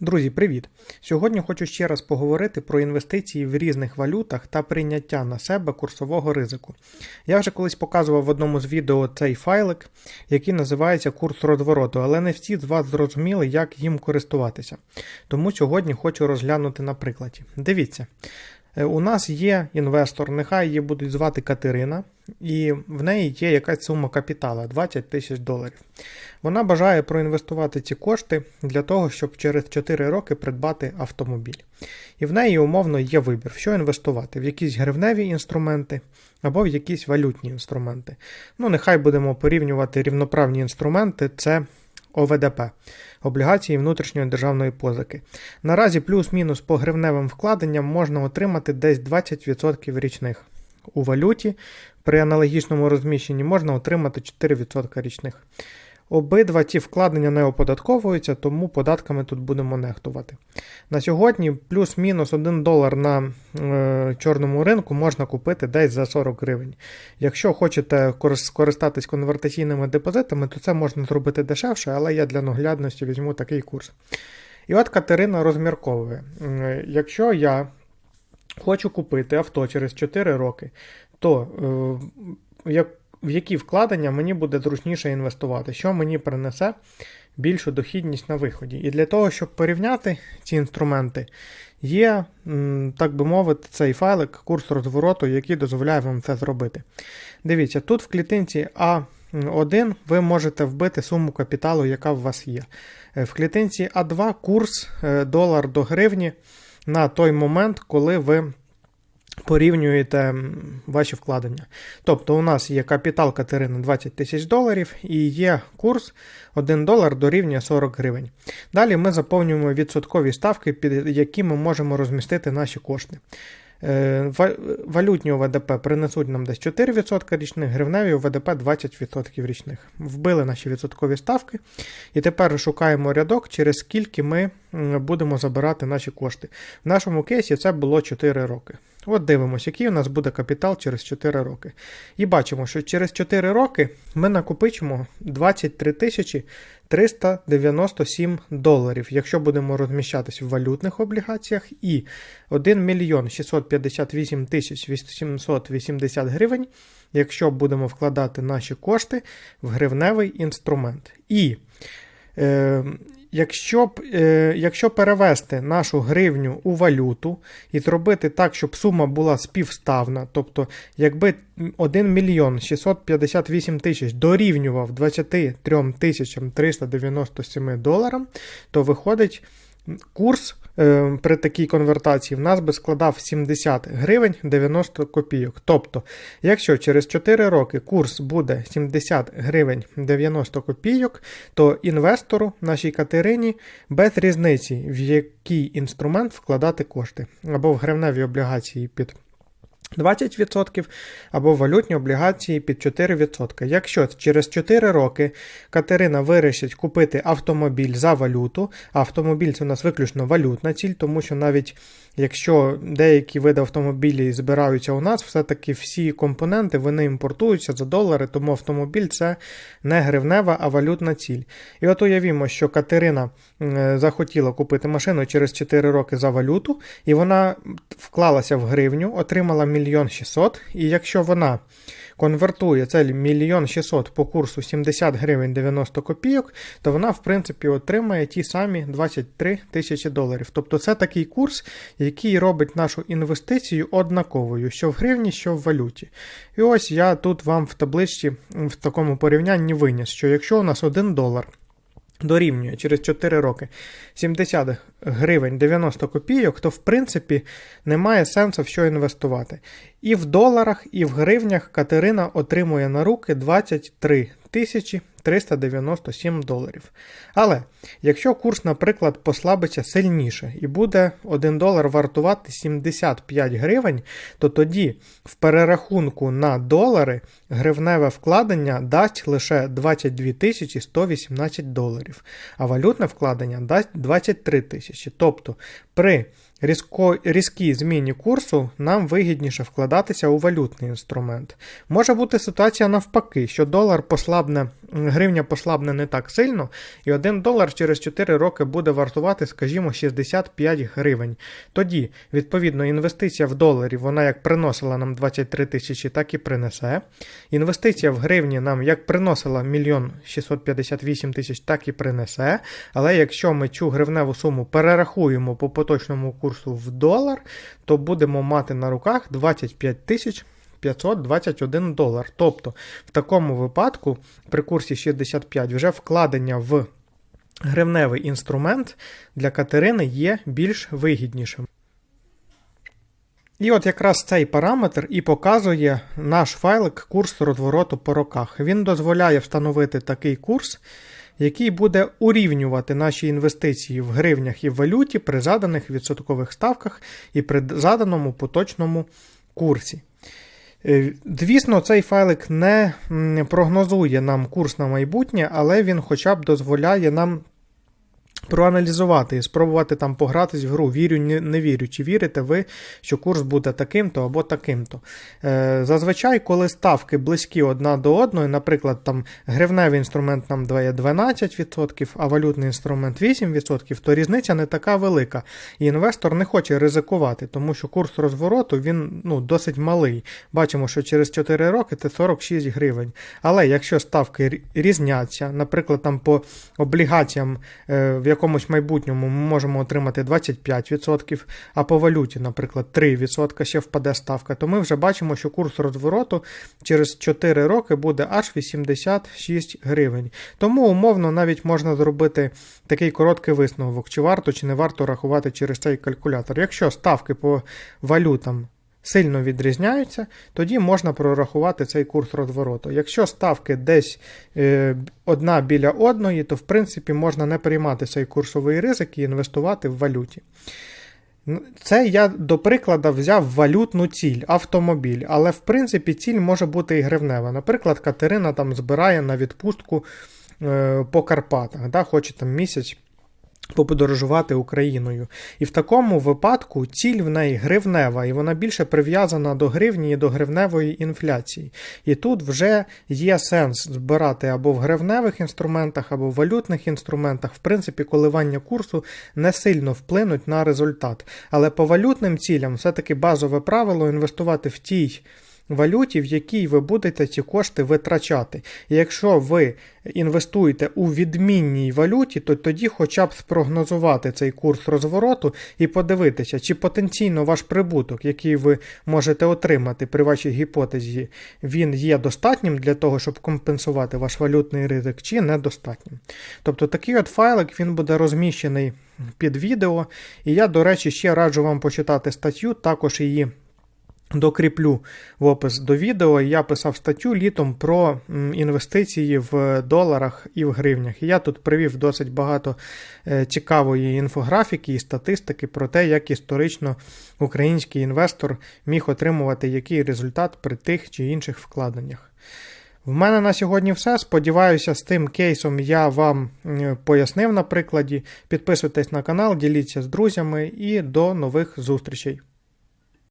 Друзі, привіт! Сьогодні хочу ще раз поговорити про інвестиції в різних валютах та прийняття на себе курсового ризику. Я вже колись показував в одному з відео цей файлик, який називається курс розвороту, але не всі з вас зрозуміли, як їм користуватися. Тому сьогодні хочу розглянути на прикладі. Дивіться. е, У нас є інвестор, нехай її будуть звати Катерина, і в неї є якась сума капітала 20 тисяч доларів. Вона бажає проінвестувати ці кошти для того, щоб через 4 роки придбати автомобіль. І в неї умовно є вибір, що інвестувати: в якісь гривневі інструменти або в якісь валютні інструменти. Ну, нехай будемо порівнювати рівноправні інструменти. Це ОВДП облігації внутрішньої державної позики. Наразі плюс-мінус по гривневим вкладенням можна отримати десь 20% річних. У валюті при аналогічному розміщенні можна отримати 4% річних. Обидва ці вкладення не оподатковуються, тому податками тут будемо нехтувати. На сьогодні плюс-мінус 1 долар на е, чорному ринку можна купити десь за 40 гривень. Якщо хочете скористатись конвертаційними депозитами, то це можна зробити дешевше, але я для наглядності візьму такий курс. І от Катерина розмірковує: якщо я хочу купити авто через 4 роки, то е, як, в які вкладення мені буде зручніше інвестувати, що мені принесе більшу дохідність на виході. І для того, щоб порівняти ці інструменти, є, так би мовити, цей файлик, курс розвороту, який дозволяє вам це зробити. Дивіться, тут в клітинці А1 ви можете вбити суму капіталу, яка в вас є. Е, В клітинці А2 курс е, долар до гривні на той момент, коли ви порівнюєте ваші вкладення. Тобто у нас є капітал Катерини 20 тисяч доларів і є курс 1 долар дорівнює 40 гривень. Далі ми заповнюємо відсоткові ставки, під які ми можемо розмістити наші кошти. Е, ва- Валютні ОВДП принесуть нам десь 4% річних, гривневі ОВДП 20% річних. Вбили наші відсоткові ставки. І тепер шукаємо рядок, через скільки ми будемо забирати наші кошти. В нашому кейсі це було 4 роки. От дивимося, який у нас буде капітал через 4 роки. І бачимо, що через 4 роки ми накопичимо 23 тисячі 397 доларів, якщо будемо розміщатись в валютних облігаціях, і 1 мільйон 658 тисяч 880 гривень, якщо будемо вкладати наші кошти в гривневий інструмент. І е, якщо, б, е, якщо перевести нашу гривню у валюту і зробити так, щоб сума була співставна, тобто якби 1 мільйон 658 тисяч дорівнював 23 тисячам 397 доларам, то виходить курс е, при такій конвертації в нас би складав 70 гривень 90 копійок. Тобто, якщо через 4 роки курс буде 70 гривень 90 копійок, то інвестору, нашій Катерині, без різниці, в який інструмент вкладати кошти, або в гривневі облігації під 20% або валютні облігації під 4%. Якщо через 4 роки Катерина вирішить купити автомобіль за валюту, автомобіль це у нас виключно валютна ціль, тому що навіть якщо деякі види автомобілів збираються у нас, все-таки всі компоненти вони імпортуються за долари, тому автомобіль це не гривнева, а валютна ціль. І от уявімо, що Катерина захотіла купити машину через 4 роки за валюту, і вона вклалася в гривню, отримала мільйон 600, і якщо вона конвертує це мільйон 600 по курсу 70 гривень 90 копійок, то вона, в принципі, отримає ті самі 23 тисячі доларів. Тобто це такий курс, який робить нашу інвестицію однаковою, що в гривні, що в валюті. І ось я тут вам в табличці в такому порівнянні виніс, що якщо у нас 1 долар дорівнює через 4 роки 70 гривень 90 копійок, то в принципі немає сенсу в що інвестувати. І в доларах, і в гривнях Катерина отримує на руки 23 тисячі 397 доларів. Але якщо курс, наприклад, послабиться сильніше і буде 1 долар вартувати 75 гривень, то тоді в перерахунку на долари гривневе вкладення дасть лише 22 тисячі 118 доларів, а валютне вкладення дасть 23 тисячі. Тобто при різко, різкій зміні курсу нам вигідніше вкладатися у валютний інструмент. Може бути ситуація навпаки, що долар послабне, гривня послабне не так сильно, і 1 долар через 4 роки буде вартувати, скажімо, 65 гривень. Тоді, відповідно, інвестиція в доларі, вона як приносила нам 23 тисячі, так і принесе. Інвестиція в гривні нам як приносила 1 658 тисяч, так і принесе. Але якщо ми цю гривневу суму перерахуємо по поточному курсу в долар, то будемо мати на руках 25 тисяч 521 долар. Тобто, в такому випадку, при курсі 65, вже вкладення в гривневий інструмент для Катерини є більш вигіднішим. І от якраз цей параметр і показує наш файлик курс розвороту по роках. Він дозволяє встановити такий курс, який буде урівнювати наші інвестиції в гривнях і в валюті при заданих відсоткових ставках і при заданому поточному курсі. Е, Звісно, цей файлик не прогнозує нам курс на майбутнє, але він хоча б дозволяє нам проаналізувати і спробувати там погратись в гру. Вірю, не, вірю. Чи вірите ви, що курс буде таким-то або таким-то. Е, зазвичай, коли ставки близькі одна до одної, наприклад, там гривневий інструмент нам дає 12%, а валютний інструмент 8%, то різниця не така велика. І інвестор не хоче ризикувати, тому що курс розвороту він ну, досить малий. Бачимо, що через 4 роки це 46 гривень. Але якщо ставки різняться, наприклад, там по облігаціям е, в якомусь майбутньому ми можемо отримати 25%, а по валюті, наприклад, 3% ще впаде ставка, то ми вже бачимо, що курс розвороту через 4 роки буде аж 86 гривень. Тому умовно навіть можна зробити такий короткий висновок, чи варто чи не варто рахувати через цей калькулятор. Якщо ставки по валютам сильно відрізняються, тоді можна прорахувати цей курс розвороту. Якщо ставки десь е, одна біля одної, то в принципі можна не приймати цей курсовий ризик і інвестувати в валюті. Це я до прикладу взяв валютну ціль, автомобіль, але в принципі ціль може бути і гривнева. Наприклад, Катерина там збирає на відпустку е, по Карпатах, да, хоче там місяць поподорожувати Україною. І в такому випадку ціль в неї гривнева, і вона більше прив'язана до гривні і до гривневої інфляції. І тут вже є сенс збирати або в гривневих інструментах, або в валютних інструментах. В принципі, коливання курсу не сильно вплинуть на результат. Але по валютним цілям все-таки базове правило інвестувати в тій. Валюті, в якій ви будете ці кошти витрачати. І якщо ви інвестуєте у відмінній валюті, то тоді хоча б спрогнозувати цей курс розвороту і подивитися, чи потенційно ваш прибуток, який ви можете отримати при вашій гіпотезі, він є достатнім для того, щоб компенсувати ваш валютний ризик, чи недостатнім. Тобто такий от файлик він буде розміщений під відео. І я, до речі, ще раджу вам почитати статтю, також її. Докріплю в опис до відео. Я писав статтю літом про інвестиції в доларах і в гривнях. Я тут привів досить багато е, цікавої інфографіки і статистики про те, як історично український інвестор міг отримувати який результат при тих чи інших вкладеннях. В мене на сьогодні все. Сподіваюся, з тим кейсом я вам пояснив на прикладі. Підписуйтесь на канал, діліться з друзями і до нових зустрічей.